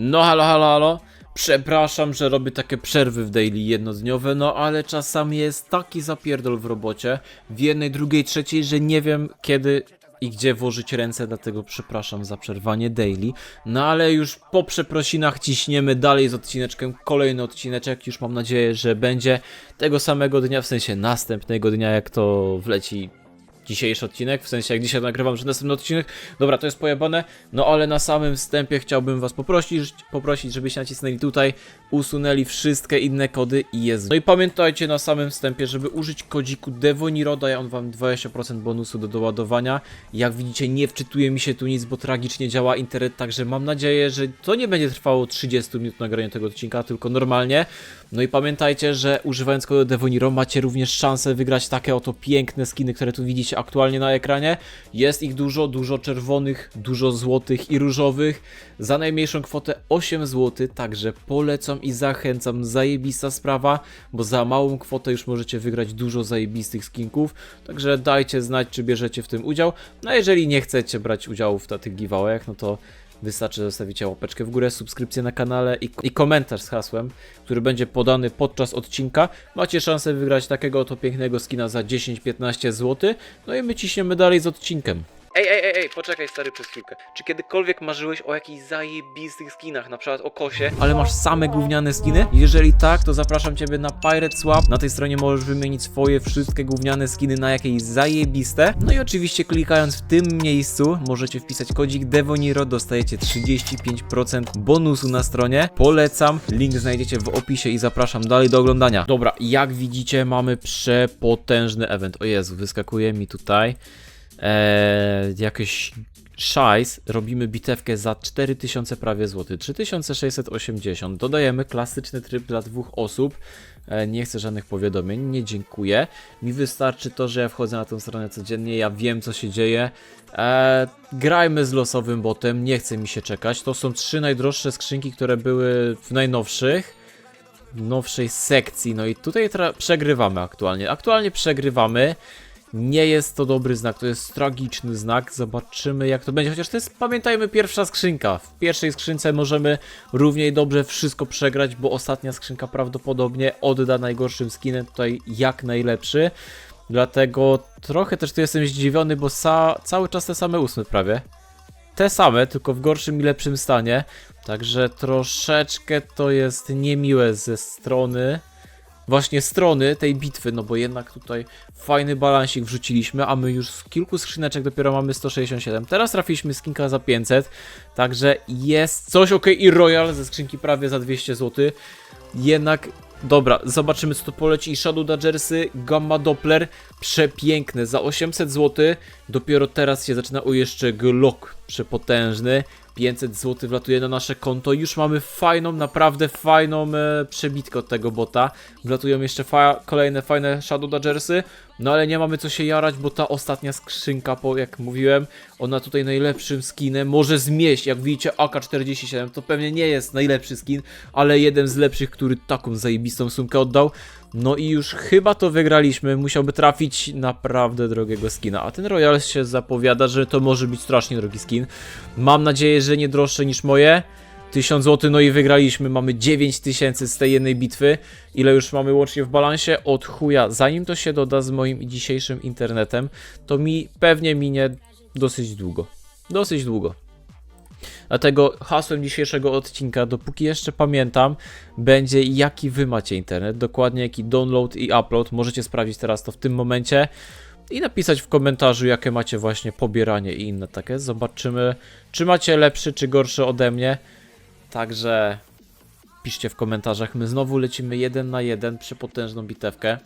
No halo, halo, halo. Przepraszam, że robię takie przerwy w daily jednodniowe, no ale czasami jest taki zapierdol w robocie, w jednej, drugiej, trzeciej, że nie wiem kiedy i gdzie włożyć ręce, dlatego przepraszam za przerwanie daily. No ale już po przeprosinach ciśniemy dalej z odcineczkiem, kolejny odcineczek, już mam nadzieję, że będzie tego samego dnia, w sensie następnego dnia, jak to wleci dzisiejszy odcinek, w sensie jak dzisiaj nagrywam, że następny odcinek, dobra, to jest pojebane, no ale na samym wstępie chciałbym was poprosić, poprosić, żebyście nacisnęli tutaj, usunęli wszystkie inne kody i jest. No i pamiętajcie na samym wstępie, żeby użyć kodziku Devoniro, daje on wam 20% bonusu do doładowania. Jak widzicie, nie wczytuje mi się tu nic, bo tragicznie działa internet, także mam nadzieję, że to nie będzie trwało 30 minut nagrania tego odcinka, tylko normalnie. No i pamiętajcie, że używając kodu Devoniro macie również szansę wygrać takie oto piękne skiny, które tu widzicie aktualnie na ekranie. Jest ich dużo, dużo czerwonych, dużo złotych i różowych. Za najmniejszą kwotę 8 zł, także polecam i zachęcam. Zajebista sprawa, bo za małą kwotę już możecie wygrać dużo zajebistych skinków. Także dajcie znać, czy bierzecie w tym udział. No jeżeli nie chcecie brać udziału w tych giveawayach, no to Wystarczy zostawicie łapeczkę w górę, subskrypcję na kanale i, i komentarz z hasłem, który będzie podany podczas odcinka. Macie szansę wygrać takiego oto pięknego skina za 10-15 zł. No i my ciśniemy dalej z odcinkiem. Ej, ej, ej, ej, poczekaj stary przez chwilkę. Czy kiedykolwiek marzyłeś o jakichś zajebistych skinach, na przykład o kosie, ale masz same gówniane skiny? Jeżeli tak, to zapraszam ciebie na Pirate Swap. Na tej stronie możesz wymienić swoje wszystkie gówniane skiny na jakieś zajebiste. No i oczywiście klikając w tym miejscu możecie wpisać kodzik Devoniro, dostajecie 35% bonusu na stronie. Polecam, link znajdziecie w opisie i zapraszam dalej do oglądania. Dobra, jak widzicie mamy przepotężny event. O Jezu, wyskakuje mi tutaj eee, jakiś szajs, robimy bitewkę za 4000 prawie złoty, 3680, dodajemy klasyczny tryb dla dwóch osób, e, nie chcę żadnych powiadomień, nie dziękuję, mi wystarczy to, że ja wchodzę na tę stronę codziennie, ja wiem co się dzieje, e, grajmy z losowym botem, nie chce mi się czekać, to są trzy najdroższe skrzynki, które były w najnowszych, nowszej sekcji, no i tutaj przegrywamy aktualnie, aktualnie przegrywamy, nie jest to dobry znak, to jest tragiczny znak. Zobaczymy jak to będzie. Chociaż to jest, pamiętajmy, pierwsza skrzynka. W pierwszej skrzynce możemy równie dobrze wszystko przegrać, bo ostatnia skrzynka prawdopodobnie odda najgorszym skinem tutaj jak najlepszy. Dlatego trochę też tu jestem zdziwiony, bo cały czas te same ósmy prawie. Te same, tylko w gorszym i lepszym stanie. Także troszeczkę to jest niemiłe ze strony właśnie strony tej bitwy, no bo jednak tutaj fajny balansik wrzuciliśmy, a my już z kilku skrzyneczek dopiero mamy 167. Teraz trafiliśmy skinka za 500, także jest coś ok i Royal ze skrzynki prawie za 200 zł. Jednak Dobra, zobaczymy co to poleci. Shadow Dodgersy, Gamma Doppler, przepiękne, za 800 zł. Dopiero teraz się zaczyna, o jeszcze Glock, przepotężny. 500 zł wlatuje na nasze konto. Już mamy fajną, naprawdę fajną e, przebitkę od tego bota. Wlatują jeszcze fa kolejne fajne Shadow Dodgersy. No ale nie mamy co się jarać, bo ta ostatnia skrzynka, po, jak mówiłem, ona tutaj najlepszym skinem może zmieść. Jak widzicie, AK-47 to pewnie nie jest najlepszy skin, ale jeden z lepszych, który taką zajebistą sumkę oddał. No i już chyba to wygraliśmy. Musiałby trafić naprawdę drogiego skina. A ten Royal się zapowiada, że to może być strasznie drogi skin. Mam nadzieję, że nie droższe niż moje. 1000 zł, no i wygraliśmy. Mamy 9000 z tej jednej bitwy. Ile już mamy łącznie w balansie? Od chuja. Zanim to się doda z moim dzisiejszym internetem, to mi pewnie minie dosyć długo. Dosyć długo. Dlatego hasłem dzisiejszego odcinka, dopóki jeszcze pamiętam, będzie jaki wy macie internet, dokładnie jaki download i upload. Możecie sprawdzić teraz to w tym momencie i napisać w komentarzu, jakie macie właśnie pobieranie i inne takie. Zobaczymy, czy macie lepszy, czy gorszy ode mnie. Także piszcie w komentarzach. My znowu lecimy jeden na jeden, przepotężną bitewkę.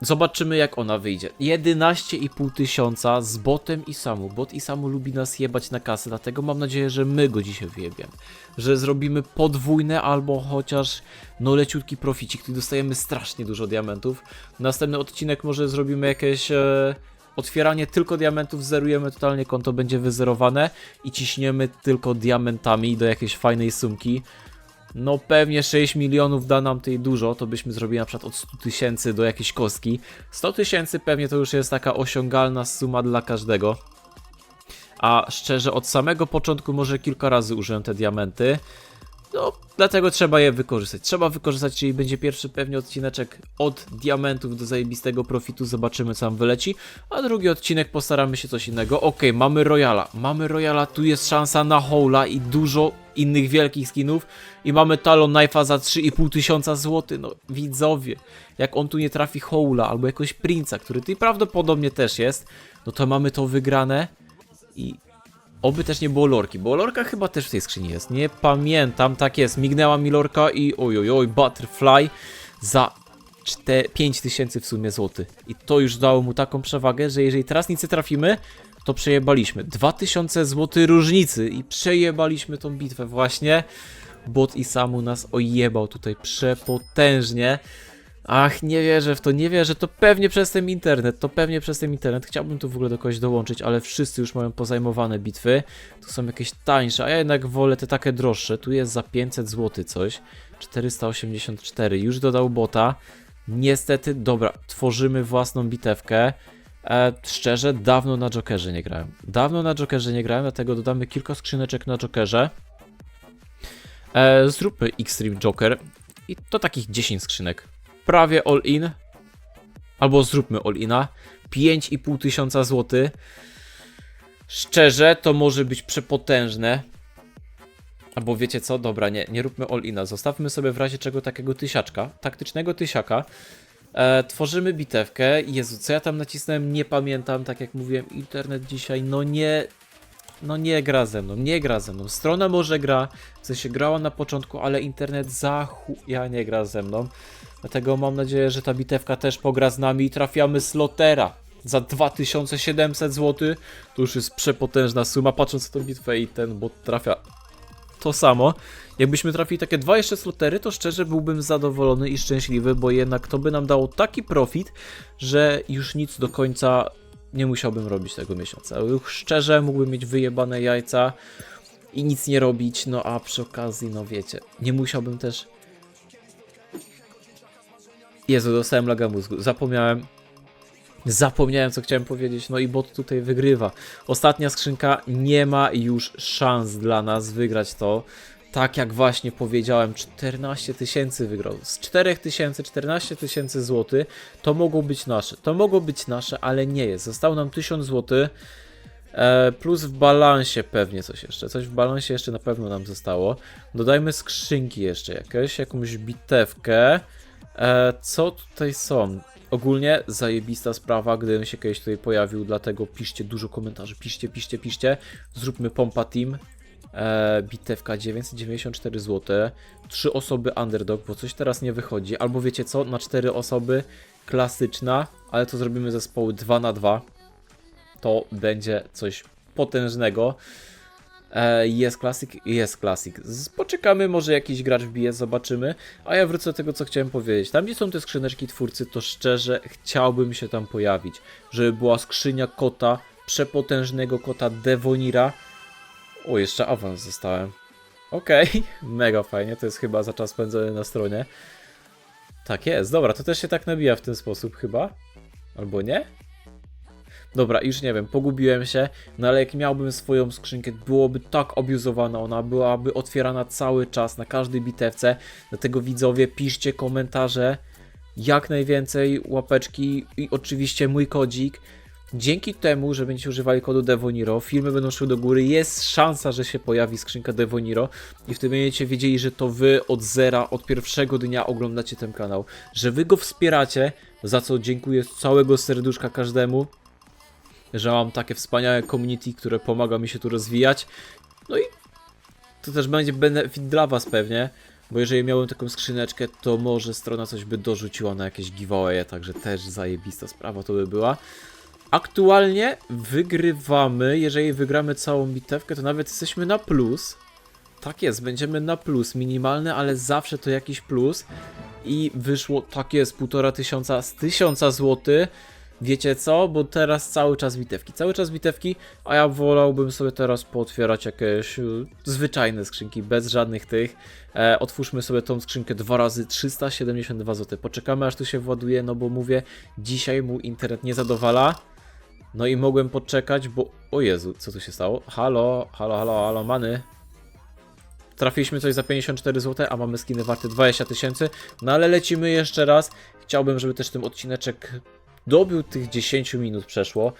Zobaczymy jak ona wyjdzie. 11,5 tysiąca z botem i samu. Bot i samu lubi nas jebać na kasę, dlatego mam nadzieję, że my go dzisiaj wyjebiemy. Że zrobimy podwójne albo chociaż no leciutki proficik, który dostajemy strasznie dużo diamentów. Następny odcinek może zrobimy jakieś... E, Otwieranie tylko diamentów, zerujemy totalnie konto, będzie wyzerowane i ciśniemy tylko diamentami do jakiejś fajnej sumki. No pewnie 6 milionów da nam tej dużo, to byśmy zrobili na przykład od 100 tysięcy do jakiejś kostki. 100 tysięcy pewnie to już jest taka osiągalna suma dla każdego. a szczerze od samego początku może kilka razy użyłem te diamenty. No, dlatego trzeba je wykorzystać. Trzeba wykorzystać, czyli będzie pierwszy pewnie odcineczek od diamentów do zajebistego profitu, zobaczymy co nam wyleci, a drugi odcinek postaramy się coś innego. Okej, mamy Royala, mamy Royala, tu jest szansa na Hola i dużo innych wielkich skinów. I mamy Talon Knife'a za 3,5 tysiąca złotych, no widzowie, jak on tu nie trafi Hola albo jakiegoś Prince'a, który tu prawdopodobnie też jest, no to mamy to wygrane i Oby też nie było lorki, bo lorka chyba też w tej skrzyni jest. Nie pamiętam, tak jest. Mignęła mi lorka i oj, oj, oj, butterfly za 4, 5000 w sumie złoty. I to już dało mu taką przewagę, że jeżeli teraz nic trafimy, to przejebaliśmy. 2000 zł różnicy i przejebaliśmy tą bitwę właśnie. Bot i Samu nas ojebał tutaj przepotężnie. Ach, nie wierzę w to, nie wierzę, to pewnie przez ten internet, to pewnie przez ten internet. Chciałbym tu w ogóle do kogoś dołączyć, ale wszyscy już mają pozajmowane bitwy. Tu są jakieś tańsze, a ja jednak wolę te takie droższe. Tu jest za 500 zł coś. 484, już dodał bota. Niestety, dobra, tworzymy własną bitewkę. E, szczerze, dawno na Jokerze nie grałem. Dawno na Jokerze nie grałem, dlatego dodamy kilka skrzyneczek na Jokerze. E, zróbmy Extreme Joker i to takich 10 skrzynek prawie all in. Albo zróbmy all ina. 5,5 tysiąca złotych. Szczerze, to może być przepotężne. Albo wiecie co? Dobra, nie, nie róbmy all ina. Zostawmy sobie w razie czego takiego tysiaczka, taktycznego tysiaka. E, tworzymy bitewkę. Jezu, co ja tam nacisnąłem? Nie pamiętam. Tak jak mówiłem, internet dzisiaj, no nie. No nie gra ze mną, nie gra ze mną. Strona może gra, w sensie grała na początku, ale internet za ja nie gra ze mną. Dlatego mam nadzieję, że ta bitewka też pogra z nami i trafiamy slotera za 2700 zł. To już jest przepotężna suma, patrząc na tą bitwę i ten bot trafia to samo. Jakbyśmy trafili takie dwa jeszcze slotery, to szczerze byłbym zadowolony i szczęśliwy, bo jednak to by nam dało taki profit, że już nic do końca nie musiałbym robić tego miesiąca. Szczerze mógłbym mieć wyjebane jajca i nic nie robić, no a przy okazji, no wiecie, nie musiałbym też Jezu, dostałem laga mózgu. Zapomniałem. Zapomniałem, co chciałem powiedzieć. No i bot tutaj wygrywa. Ostatnia skrzynka nie ma już szans dla nas wygrać to. Tak jak właśnie powiedziałem, 14 tysięcy wygrał. Z 4 tysięcy, 14 tysięcy złotych to mogło być nasze. To mogło być nasze, ale nie jest. Zostało nam 1000 złotych. E, plus w balansie pewnie coś jeszcze. Coś w balansie jeszcze na pewno nam zostało. Dodajmy skrzynki jeszcze jakieś, jakąś bitewkę. E, co tutaj są? Ogólnie zajebista sprawa, gdybym się kiedyś tutaj pojawił, dlatego piszcie dużo komentarzy, piszcie, piszcie, piszcie. Zróbmy pompa team. E, bitewka 994 zł. Trzy osoby underdog, bo coś teraz nie wychodzi. Albo wiecie co, na cztery osoby klasyczna, ale to zrobimy zespoły 2 na 2 To będzie coś potężnego. E, jest klasyk, jest klasyk. Z- Poczekamy, może jakiś gracz wbije, zobaczymy. A ja wrócę do tego, co chciałem powiedzieć. Tam, gdzie są te skrzyneczki twórcy, to szczerze chciałbym się tam pojawić. Żeby była skrzynia kota, przepotężnego kota Devonira. O, jeszcze awans zostałem. Okej, mega fajnie, to jest chyba za czas spędzony na stronie. Tak jest, dobra, to też się tak nabija w ten sposób chyba. Albo nie? Dobra, już nie wiem, pogubiłem się, no ale jak miałbym swoją skrzynkę, byłoby tak obiuzowana ona, byłaby otwierana cały czas, na każdej bitewce, dlatego widzowie, piszcie komentarze, jak najwięcej łapeczki i oczywiście mój kodzik. Dzięki temu, że będziecie używali kodu Devoniro, filmy będą szły do góry, jest szansa, że się pojawi skrzynka Devoniro i wtedy będziecie wiedzieli, że to wy od zera, od pierwszego dnia oglądacie ten kanał, że wy go wspieracie, za co dziękuję z całego serduszka każdemu że mam takie wspaniałe community, które pomaga mi się tu rozwijać. No i to też będzie benefit dla was pewnie, bo jeżeli miałem taką skrzyneczkę, to może strona coś by dorzuciła na jakieś giveawaye, także też zajebista sprawa to by była. Aktualnie wygrywamy, jeżeli wygramy całą bitewkę, to nawet jesteśmy na plus. Tak jest, będziemy na plus, minimalny, ale zawsze to jakiś plus. I wyszło, tak jest, półtora tysiąca z tysiąca złotych. Wiecie co? Bo teraz cały czas bitewki, cały czas bitewki, a ja wolałbym sobie teraz pootwierać jakieś y, zwyczajne skrzynki, bez żadnych tych. E, otwórzmy sobie tą skrzynkę dwa razy 372 zł. Poczekamy aż tu się właduje, no bo mówię, dzisiaj mu internet nie zadowala. No i mogłem poczekać, bo... O Jezu, co tu się stało? Halo, halo, halo, halo, many. Trafiliśmy coś za 54 zł, a mamy skiny warte 20 tysięcy. No ale lecimy jeszcze raz. Chciałbym, żeby też ten odcineczek dobił tych 10 minut przeszło.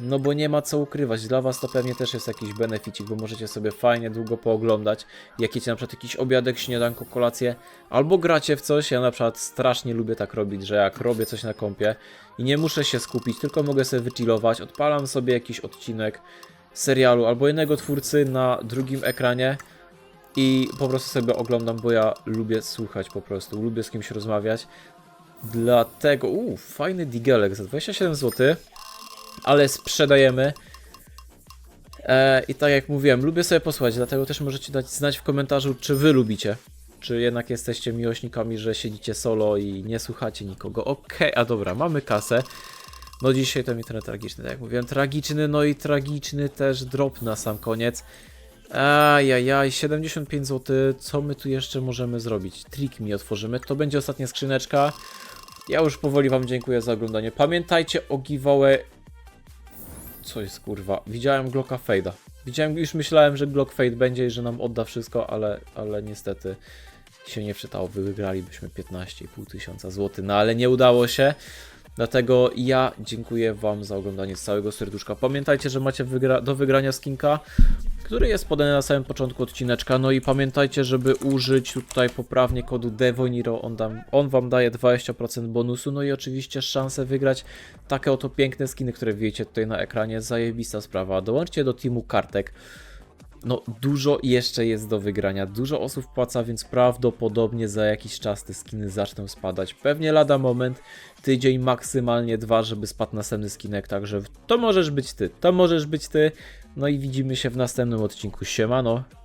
No bo nie ma co ukrywać. Dla was to pewnie też jest jakiś beneficik, bo możecie sobie fajnie długo pooglądać. Jak jecie na przykład jakiś obiadek, śniadanko, kolację, albo gracie w coś. Ja na przykład strasznie lubię tak robić, że jak robię coś na kompie i nie muszę się skupić, tylko mogę sobie wychillować, odpalam sobie jakiś odcinek serialu albo innego twórcy na drugim ekranie i po prostu sobie oglądam, bo ja lubię słuchać po prostu, lubię z kimś rozmawiać. Dlatego, uuu, fajny digelek za 27 zł, ale sprzedajemy. E, I tak jak mówiłem, lubię sobie posłuchać, dlatego też możecie dać znać w komentarzu, czy wy lubicie. Czy jednak jesteście miłośnikami, że siedzicie solo i nie słuchacie nikogo. Okej, a dobra, mamy kasę. No dzisiaj to trochę tragiczny, tak jak mówiłem, tragiczny, no i tragiczny też drop na sam koniec. Ajajaj, 75 zł, co my tu jeszcze możemy zrobić? Trik mi otworzymy, to będzie ostatnia skrzyneczka. Ja już powoli wam dziękuję za oglądanie. Pamiętajcie o giveaway... Co jest kurwa? Widziałem Glocka Fade'a. Widziałem, już myślałem, że Glock Fade będzie i że nam odda wszystko, ale, ale niestety się nie przytało. Wygralibyśmy 15,5 tysiąca złotych, no ale nie udało się. Dlatego ja dziękuję Wam za oglądanie z całego serduszka. Pamiętajcie, że macie wygra do wygrania skinka, który jest podany na samym początku odcineczka. No i pamiętajcie, żeby użyć tutaj poprawnie kodu DEVONIRO. On, dam, on Wam daje 20% bonusu. No i oczywiście szansę wygrać takie oto piękne skiny, które widzicie tutaj na ekranie. Zajebista sprawa. Dołączcie do teamu kartek. No, dużo jeszcze jest do wygrania. Dużo osób wpłaca, więc prawdopodobnie za jakiś czas te skiny zaczną spadać. Pewnie lada moment, tydzień, maksymalnie dwa, żeby spadł następny skinek. Także to możesz być ty, to możesz być ty. No i widzimy się w następnym odcinku. Siemano.